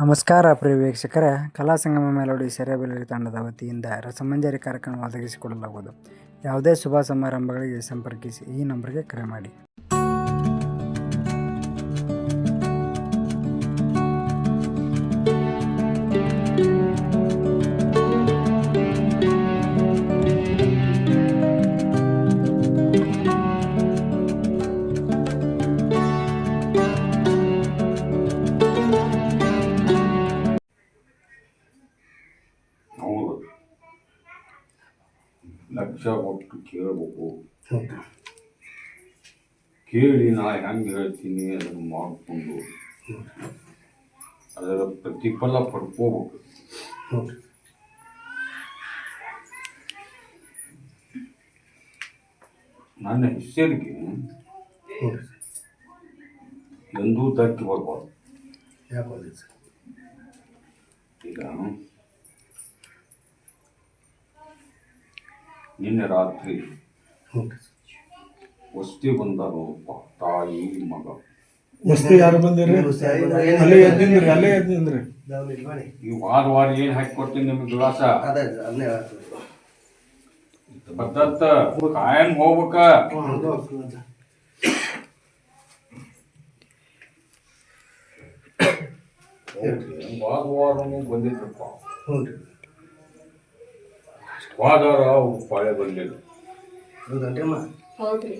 ನಮಸ್ಕಾರ ಪ್ರಿಯ ವೀಕ್ಷಕರೇ. ಕಲಾ ಸಂಗಮ ಮೆಲೋಡಿ ಸೆರೆಬೆಲರಿ ತಂಡದ ವತಿಯಿಂದ ರಸಮಂಜರಿ ಕಾರ್ಯಕ್ರಮ ಒದಗಿಸಿಕೊಡಲಾಗುವುದು. ಯಾವುದೇ ಶುಭ ಸಮಾರಂಭಗಳಿಗೆ ಸಂಪರ್ಕಿಸಿ ಈ ನಂಬರ್ಗೆ ಕರೆ ಮಾಡಿ. ಲಕ್ಷ ಕೊಟ್ಟು ಕೇಳಬೇಕು. ಕೇಳಿ ನಾ ಹೆಂಗೆ ಹೇಳ್ತೀನಿ ಅದನ್ನು ಮಾಡಿಕೊಂಡು. ಅದರ ಪ್ರತಿಫಲ ಪಡ್ಕೋಬೇಕು. ನನ್ನ ಹೆಸರಿಗೆ ಎಂದೂ ತಕ್ಕಿ ಬರ್ಬಾರ್ದು. ಈಗ ನಿನ್ನೆ ರಾತ್ರಿ ವಸ್ತಿ ಬಂದರು ತಾಯಿ ಮಗ. ವಸ್ತಿ ಯಾರು ಬಂದಿರಿ? ಅಲ್ಲೇ ಎದ್ದಿಂದ್ರಿ ಅಲ್ಲೇ ಎದ್ದಿಂದ್ರಿ? ಈ ವಾರ ವಾರ ಏನ್ ಹಾಕಿ ಕೊಡ್ತೀನಿ ನಿಮ್ಗೆ ವಿಳಾಸ ಬದ್ದತ್ತ ಕಾಯಂ ಹೋಗ್ಬೇಕ. ವಾರ ವಾರ ಬಂದಿದ್ರಪ್ಪ. ವಾದಾರ ಅವ್ರು ಪಾಳೆ ಬಂದಿಲ್ಲ ಹೌದ್ರಿ.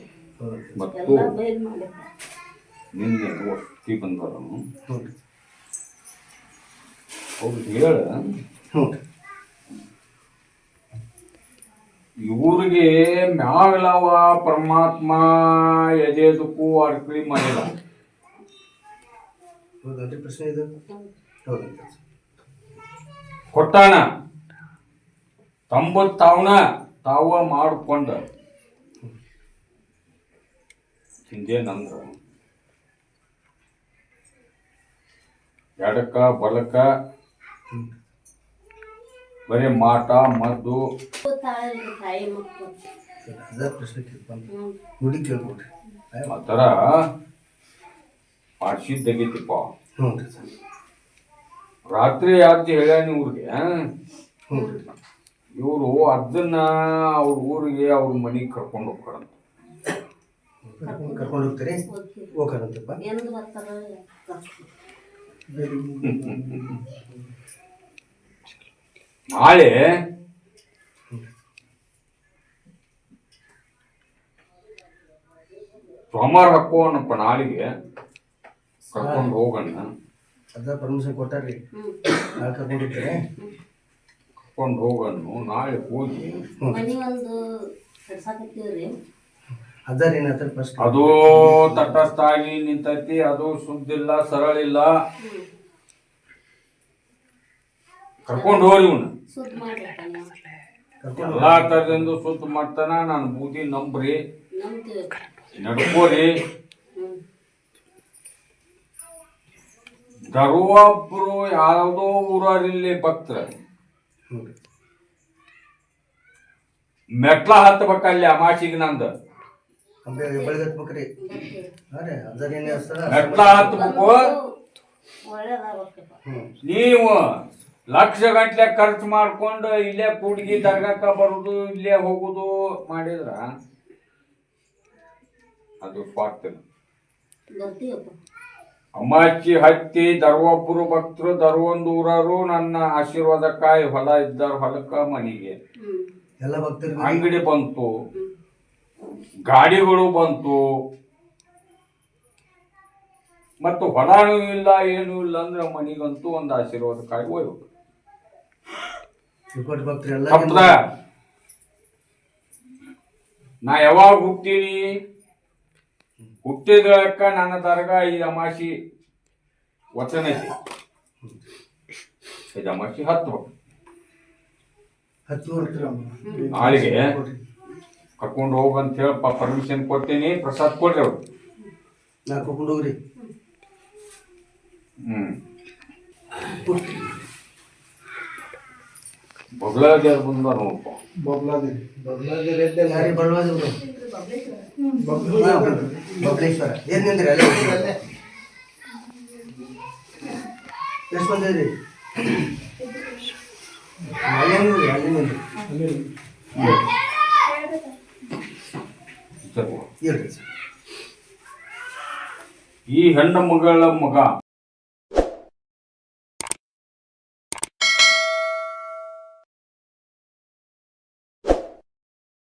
ಮತ್ತು ಎಲ್ಲ ಬೇಲ್ ಮಾಡಿದ್ದ. ನಿನ್ನೆ ಬಂದವನು ಅವ್ರು ಹೇಳ. ಇವ್ರಿಗೆ ಮ್ಯಾಗಲವ ಪರಮಾತ್ಮ ಎದೆದಕ್ಕೂ ಅರ್ಕಳಿ ಮಾಡಿಲ್ಲ ಪ್ರಶ್ನೆ ಇದು? ಕೊಟ್ಟಾನ ತಂಬತ್ ತಾವನ ತಾವ ಮಾಡಿಕೊಂಡ. ಹಿಂದೇನಂದ್ರ ಎಡಕ ಬಲಕ ಬರೀ ಮಾಟ ಮದ್ದು. ಆ ಥರ ಮಾಡಿಸಿದ್ದಾಗೈತಿಪ್ಪ. ರಾತ್ರಿ ಯಾಕೆ ಹೇಳ್ಯಾನ ಇವ್ರಿಗೆ ಹ್ಞೂ ರೀ ಇವರು ಅದನ್ನ ಅವ್ರ ಊರಿಗೆ ಅವ್ರ ಮನೆಗೆ ಕರ್ಕೊಂಡು ಹೋಗ್ತಾರಂತ. ಕರ್ಕೊಂಡು ಹೋಗ್ತೀರಿ. ಹೋಗ್ತಾರಂತಪ್ಪ. ನಾಳೆ ಸೋಮವಾರ ಹಾಕೋಣಪ್ಪ ನಾಳೆಗೆ. ಕರ್ಕೊಂಡು ಹೋಗೋಣ. ಅದ ಪರ್ಮಿಷನ್ ಕೊಟ್ಟಾರ್ರಿ. ನಾಳೆ ಕರ್ಕೊಂಡು ಹೋಗ್ತೀರಿ? ಕರ್ಕೊಂಡು ಹೋಗೋಣ ನಾಳೆ ಹೋಗಿ ಅದು ಮನಿ ಒಂದು ಕಟ್ಸಾಕತ್ತೀವ್ರಿ ಅದ ರೀ ಏನಾಯ್ತು ಫಸ್ಟ್ ಅದು ತಟಸ್ಥಾಗಿ ನಿಂತೈತಿ ಅದು ಸುದ್ದಿಲ್ಲ ಸರಳಿಲ್ಲ. ಕರ್ಕೊಂಡು ಹೋಗಿ ಇವನು. ಸುದ್ದಿ ಮಾಡ್ಲಕ್ಕ ಎಲ್ಲಾ ತರದಿಂದ ಸುತ್ತ ಮಾಡ್ತಾನ ನಾನು ಬೂದಿ ನಂಬ್ರಿ. ನಡ್ಕೋರಿ. ಹ್ಮ್. ಯಾವ್ದೋ ಊರಲ್ಲಿ ಭಕ್ತರ. ಮೆಟ್ಲ ಹತ್ಬೇಕಲ್ಲಿ ಅಮಾಶಿಗೆ ನಂದು. ಅಂಬೆ ಬೆಳಗ್ಗೆ ಹತ್ಬೇಕ್ರಿ. ಮೆಟ್ಲ ಹತ್ಬೇಕು. ನೀವು ಲಕ್ಷ ಗಂಟ್ಲೆ ಖರ್ಚು ಮಾಡ್ಕೊಂಡು ಇಲ್ಲೇ ಕೂಡ್ಗಿ ದರ್ಗಕ್ಕ ಬರುದು ಇಲ್ಲೇ ಹೋಗುದು ಮಾಡಿದ್ರ ಅದು ಸ್ವಾರ್ಥ ಅಮಾಚಿ ಹತ್ತಿ ದರ್ವೊಬ್ರು ಭಕ್ತರು ದರ್ವೊಂದೂರರು ನನ್ನ ಆಶೀರ್ವಾದಕ್ಕಾಗಿ ಹೊಲ ಇದ್ದಾರ ಹೊಲಕ್ಕ ಮನೆಗೆ. ಎಲ್ಲ ಭಕ್ತರು ಅಂಗಡಿ ಬಂತು. ಗಾಡಿಗಳು ಬಂತು. ಮತ್ತು ಹೊಲನೂ ಇಲ್ಲ ಏನೂ ಇಲ್ಲ ಅಂದ್ರೆ ಮನೆಗಂತೂ ಒಂದು ಆಶೀರ್ವಾದಕ್ಕಾಗಿ ಎಲ್ಲ ನಾ ಯಾವಾಗ ಹುಟ್ತೀನಿ ಹುಟ್ಟಿದಕ್ಕ ನನ್ನ ದರ್ಗಾ ಈ ಅಮಾಸಿ ವಚನ ಐತಿ. ಐದು ಅಮಾಸಿ ಹತ್ತು ನಾಳೆಗೆ ಕರ್ಕೊಂಡು ಹೋಗಂತ ಹೇಳಪ್ಪ ಪರ್ಮಿಷನ್ ಕೊಡ್ತೀನಿ ಪ್ರಸಾದ್ ಕೊಡ್ರಿ ಅವ್ರು. ನಾ ಕರ್ಕೊಂಡು ಹೋಗ್ರಿ. ಹ್ಮ್. ಬಗ್ಲಾದೇವ್ರು ಬಂದಾರ ನೋಡಪ್ಪ ಯಾರಿ ಬಡವಾದವ್ರು ಬಬಲೇಶ್ವರ. ಏನ್ ನಿಂದ್ರಿ ಅಲ್ಲೇ? ಎಷ್ಟು ಇದ್ರಿ ಅಲ್ಲಿ ಮಂದಿ ಅಲ್ಲಿ ಇರ್ರಿ ಸರ್ ಈ ಹೆಣ್ಣು ಮಗಳ ಮಗ